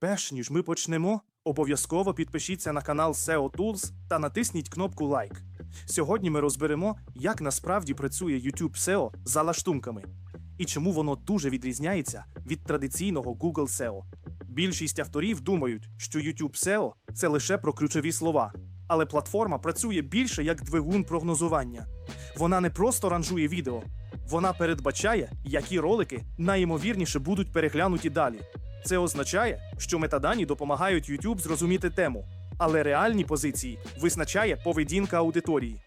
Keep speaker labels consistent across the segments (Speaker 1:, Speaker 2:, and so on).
Speaker 1: Перш ніж ми почнемо, обов'язково підпишіться на канал SEO Tools та натисніть кнопку Лайк. Сьогодні ми розберемо, як насправді працює YouTube SEO за лаштунками і чому воно дуже відрізняється від традиційного Google SEO. Більшість авторів думають, що YouTube SEO – це лише про ключові слова, але платформа працює більше як двигун прогнозування. Вона не просто ранжує відео, вона передбачає, які ролики найімовірніше будуть переглянуті далі. Це означає, що метадані допомагають YouTube зрозуміти тему, але реальні позиції визначає поведінка аудиторії.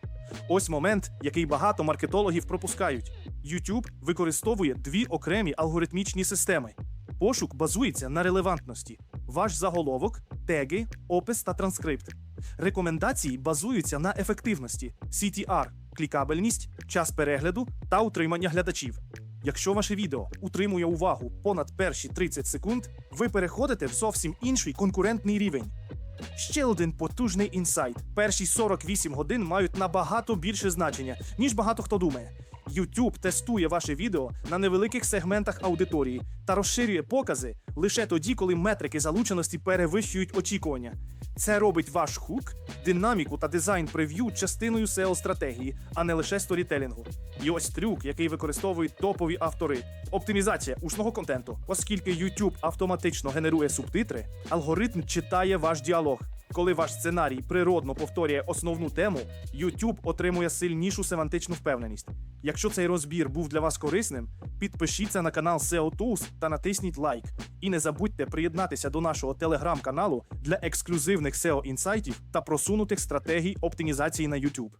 Speaker 1: Ось момент, який багато маркетологів пропускають. YouTube використовує дві окремі алгоритмічні системи. Пошук базується на релевантності: ваш заголовок, теги, опис та транскрипт. Рекомендації базуються на ефективності, CTR, клікабельність, час перегляду та утримання глядачів. Якщо ваше відео утримує увагу понад перші 30 секунд, ви переходите в зовсім інший конкурентний рівень. Ще один потужний інсайт: перші 48 годин мають набагато більше значення, ніж багато хто думає. YouTube тестує ваше відео на невеликих сегментах аудиторії та розширює покази лише тоді, коли метрики залученості перевищують очікування. Це робить ваш хук, динаміку та дизайн прев'ю частиною SEO стратегії, а не лише сторітелінгу. І ось трюк, який використовують топові автори. Оптимізація ушного контенту. Оскільки YouTube автоматично генерує субтитри, алгоритм читає ваш діалог. Коли ваш сценарій природно повторює основну тему, YouTube отримує сильнішу семантичну впевненість. Якщо цей розбір був для вас корисним, підпишіться на канал SEO Tools та натисніть лайк. І не забудьте приєднатися до нашого телеграм-каналу для ексклюзивних SEO інсайтів та просунутих стратегій оптимізації на YouTube.